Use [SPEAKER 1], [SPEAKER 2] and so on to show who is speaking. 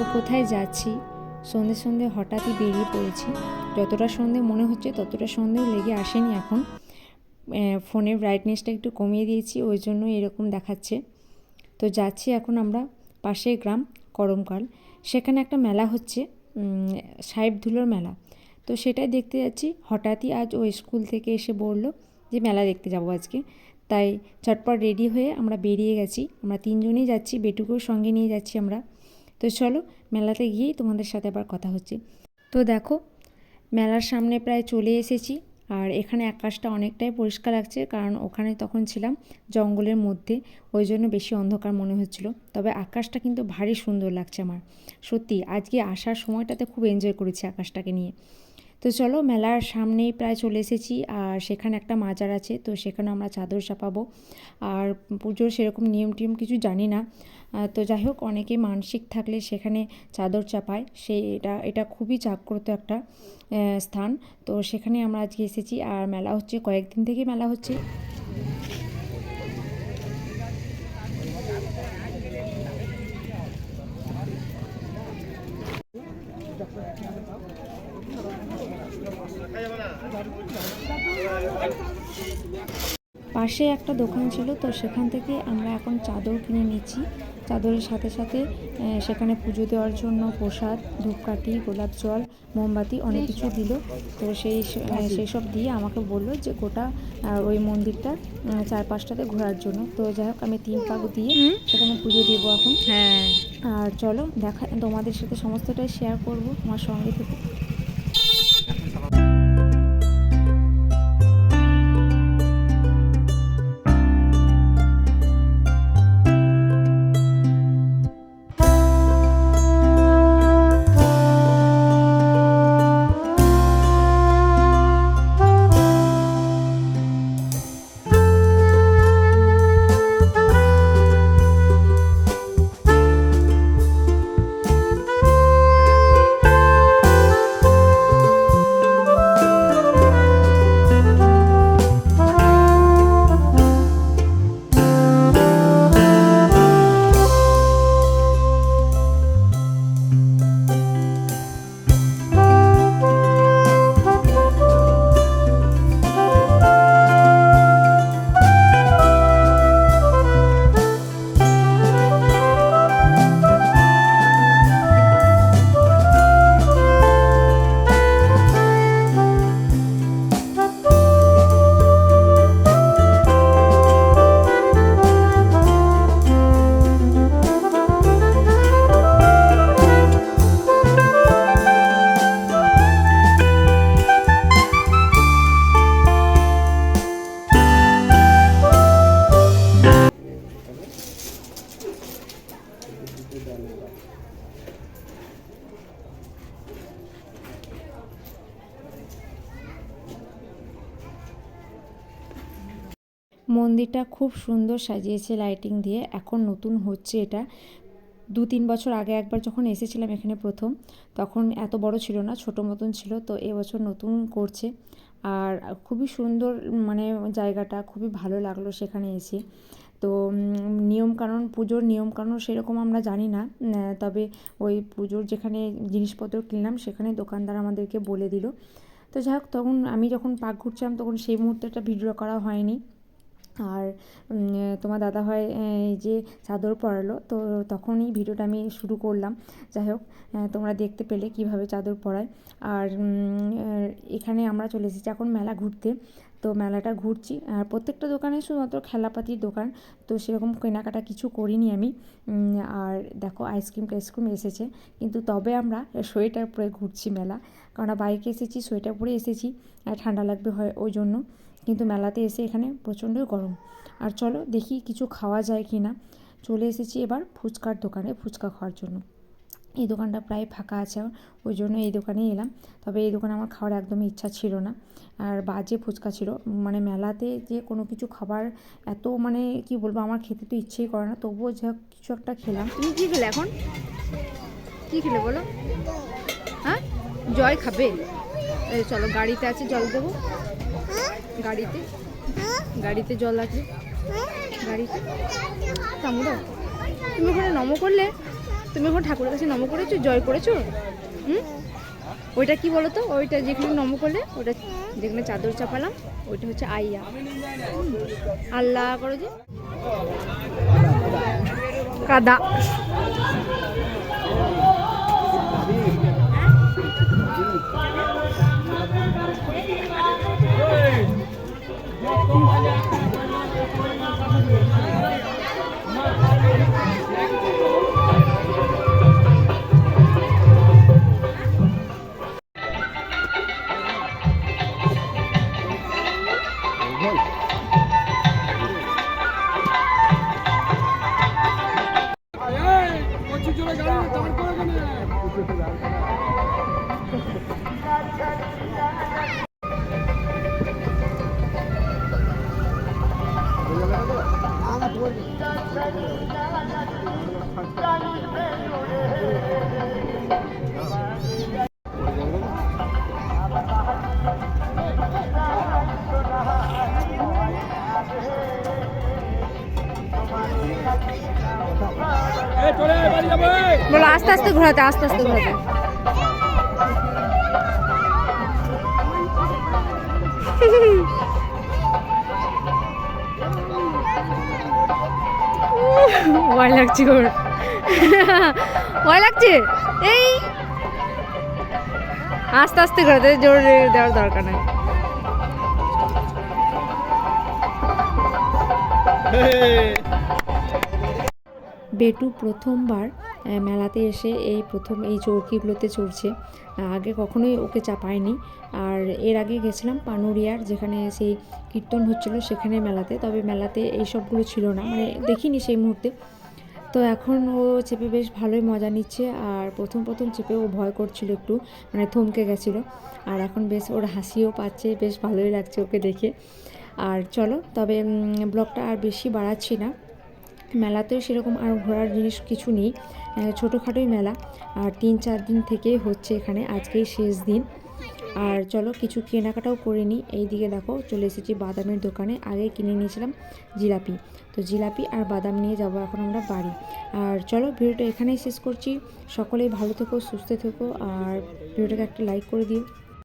[SPEAKER 1] তো কোথায় যাচ্ছি? সন্ধে সন্ধে হঠাৎই বেরিয়ে পড়েছি। যতটা সন্ধে মনে হচ্ছে ততটা সন্ধেও লেগে আসেনি এখন। ফোনের ব্রাইটনেসটা একটু কমিয়ে দিয়েছি, ওই জন্য এরকম দেখাচ্ছে। তো যাচ্ছি এখন আমরা পাশের গ্রাম, করমকাল। সেখানে একটা মেলা হচ্ছে সাহেব ধুলোর মেলা। তো সেটাই দেখতে যাচ্ছি। হঠাৎই আজ ও স্কুল থেকে এসে বলল যে, মেলা দেখতে যাব আজকে। তাই চটপট রেডি হয়ে আমরা বেরিয়ে গেছি। আমরা তিনজনেই যাচ্ছি, বেটুকেও সঙ্গে নিয়ে যাচ্ছি আমরা। তো চলো মেলাতে গিয়েই তোমাদের সাথে আবার কথা হচ্ছে। তো দেখো, মেলার সামনে প্রায় চলে এসেছি আর এখানে আকাশটা অনেকটাই পরিষ্কার লাগছে কারণ ওখানে তখন ছিলাম জঙ্গলের মধ্যে, ওই জন্য বেশি অন্ধকার মনে হচ্ছিল। তবে আকাশটা কিন্তু ভারী সুন্দর লাগছে আমার। সত্যি, আজকে আসার সময়টাতে খুব এনজয় করেছি আকাশটাকে নিয়ে। তো চলো মেলার সামনেই প্রায় চলে এসেছি আর সেখানে একটা মাজার আছে, তো সেখানে আমরা চাদর চাপাবো। আর পুজোর সেরকম নিয়ম টিয়ম কিছু জানি না। তো যাই হোক অনেকে মানসিক থাকলে সেখানে চাদর চাপায়। সে এটা এটা খুবই জাগ্রত একটা স্থান। তো সেখানে আমরা আজকে এসেছি। আর মেলা হচ্ছে, কয়েকদিন থেকে মেলা হচ্ছে। পাশে একটা দোকান ছিল তো সেখান থেকে আমরা এখন চাদর কিনে নিচ্ছি। চাদরের সাথে সাথে সেখানে পুজো দেওয়ার জন্য প্রসাদ ধূপকাঠি গোলাপ জল মোমবাতি অনেক কিছু দিল। তো সেই সেই সব দিয়ে আমাকে বলল যে গোটা ওই মন্দিরটা আহ, চারপাশটাতে ঘোরার জন্য। তো যাই হোক আমি তিন পাক দিয়ে সেখানে পুজো দেবো এখন।
[SPEAKER 2] হ্যাঁ।
[SPEAKER 1] আর চলো দেখা তোমাদের সাথে সমস্তটাই শেয়ার করব আমার সঙ্গে থেকে। মন্দিরটা খুব সুন্দর সাজিয়েছে লাইটিং দিয়ে। এখন নতুন হচ্ছে এটা। দু তিন বছর আগে একবার যখন এসেছিলাম এখানে প্রথম, তখন এত বড় ছিল না, ছোট মতন ছিল, তো এবছর নতুন করছে। আর খুবই সুন্দর মানে জায়গাটা, খুবই ভালো লাগল সেখানে এসে। তো নিয়মকানুন, পুজোর নিয়মকানুন সেরকম আমরা জানি না তবে ওই পুজোর যেখানে জিনিসপত্র কিনলাম, সেখানে দোকানদার আমাদেরকে বলে দিল। তো যাই হোক, তখন আমি যখন পাক ঘুরছিলাম, তখন সেই মুহূর্তে একটা ভিডিও করা হয়নি। আর তোমার দাদা হয় এই যে চাদর পরালো, তো তখনই ভিডিওটা আমি শুরু করলাম। যাই হোক তোমরা দেখতে পেলে কীভাবে চাদর পরায়। আর এখানে আমরা চলে এসেছি এখন মেলা ঘুরতে। তো মেলাটা ঘুরছি, আর প্রত্যেকটা দোকানে শুধুমাত্র খেলাপাতির দোকান, তো সেরকম কেনাকাটা কিছু করিনি আমি। আর দেখো আইসক্রিম টাইসক্রিম এসেছে। কিন্তু তবে আমরা সোয়েটার পরে ঘুরছি মেলা। কারণ বাইকে এসেছি, সোয়েটার পরে এসেছি ঠান্ডা লাগবে হয় ওই জন্য। কিন্তু মেলাতে এসে এখানে প্রচণ্ডই গরম। আর চলো দেখি কিছু খাওয়া যায় কি না। চলে এসেছি এবার ফুচকার দোকানে ফুচকা খাওয়ার জন্য। এই দোকানটা প্রায় ফাঁকা আছে ওই জন্য এই দোকানেই এলাম। তবে এই দোকানে আমার খাওয়ার একদমই ইচ্ছা ছিল না। আর বাজে ফুচকা ছিল মানে মেলাতে যে কোনো কিছু খাবার এত মানে কি বলব, আমার খেতে তো ইচ্ছেই করে না। তবুও যা কিছু একটা খেলাম।
[SPEAKER 2] তুমি কী খেলে এখন? কি খেলে বলো? হ্যাঁ? জল খাবে। চলো গাড়িতে আছে, জল দেবো। গাড়িতে। গাড়িতে জল আছে গাড়িতে। থামো দাও। তুমি ওখানে নমো করলে? তুমি এখন ঠাকুরের কাছে নম করেছ? জয় করেছ? হুম? ওইটা কি বলো তো? ওইটা যেখানে নম করলে ওটা যেখানে চাদর চাপালাম ওইটা হচ্ছে আইয়া। আল্লাহ করো যে। কাদা। আস্তে আস্তে ঘোরাতে আস্তে আস্তে ঘোরাতে। ভয় লাগছে ওর। ভয় লাগছে? এই। আস্তে আস্তে ঘোরাতে জোর দেওয়ার দরকার নেই।
[SPEAKER 1] বেটু প্রথমবার মেলাতে এসে এই প্রথম এই চৌকিগুলোতে চড়ছে। আগে কখনোই ওকে চাপায়নি। আর এর আগে গেছিলাম পানুরিয়ার, যেখানে সেই কীর্তন হচ্ছিল সেখানে মেলাতে। তবে মেলাতে এই সবগুলো ছিল না মানে দেখিনি সেই মুহূর্তে। তো এখন ও চেপে বেশ ভালোই মজা নিচ্ছে, আর প্রথম প্রথম চেপে ও ভয় করছিল একটু মানে থমকে গেছিল। আর এখন বেশ ওর হাসিও পাচ্ছে, বেশ ভালোই লাগছে ওকে দেখে। আর চলো, তবে ব্লগটা আর বেশি বাড়াচ্ছি না। মেলাতেও সেরকম আর ঘোরার জিনিস কিছু নেই। ছোটোখাটোই মেলা। আর তিন, চার দিন থেকেই হচ্ছে এখানে আজকেই শেষ দিন। আর চলো কিছু কেনাকাটাও করে নিই। এইদিকে দেখো, চলে এসেছি বাদামের দোকানে। আগে কিনে নিয়েছিলাম জিলাপি। তো জিলাপি আর বাদাম নিয়ে যাব এখন আমরা বাড়ি। আর চলো ভিডিওটা এখানেই শেষ করছি। সকলেই ভালো থেকো, সুস্থ থেকো। আর ভিডিওটাকে একটা লাইক করে দিও।